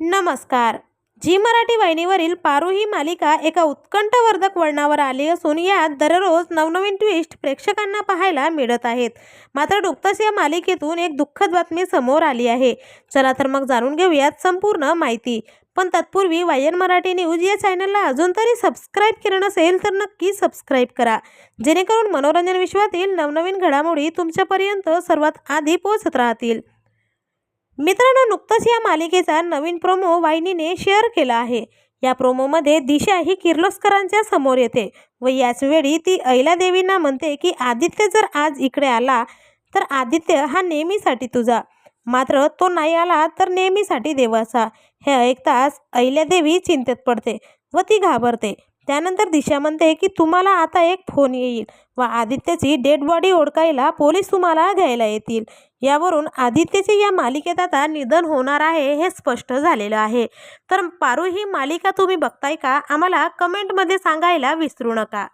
नमस्कार. झी मराठी वाहिनीवरील पारू ही मालिका एका उत्कंठवर्धक वळणावर आली असून यात दररोज नवनवीन ट्विस्ट प्रेक्षकांना पाहायला मिळत आहेत. मात्र नुकतंच या मालिकेतून एक दुःखद बातमी समोर आली आहे. चला तर मग जाणून घेऊयात संपूर्ण माहिती. पण तत्पूर्वी वायन मराठी न्यूज या चॅनलला अजून तरी सबस्क्राईब केलं नसेल तर नक्की सबस्क्राईब करा. जेणेकरून मनोरंजन विश्वातील नवनवीन घडामोडी तुमच्यापर्यंत सर्वात आधी पोहोचत राहतील. मित्रांनो नुकतंच या मालिकेचा नवीन प्रोमो वाहिनीने शेअर केला आहे. या प्रोमोमध्ये दिशा ही किर्लोस्करांच्या समोर येते व याचवेळी ती ती अहिल्यादेवींना म्हणते की आदित्य जर आज इकडे आला तर आदित्य हा नेहमीसाठी तुझा. मात्र तो नाही आला तर नेहमीसाठी देवाचा. हे ऐकताच अहिल्यादेवी चिंतेत पडते व ती घाबरते. त्यानंतर दिशा म्हणते की तुम्हाला आता एक फोन येईल व आदित्यची डेड बॉडी ओळखायला पोलीस तुम्हाला घ्यायला येतील. यावरून आदित्यचे या मालिकेत आता निधन होणार आहे हे स्पष्ट झालेलं आहे. तर पारू ही मालिका तुम्ही बघताय का? आम्हाला कमेंटमध्ये सांगायला विसरू नका.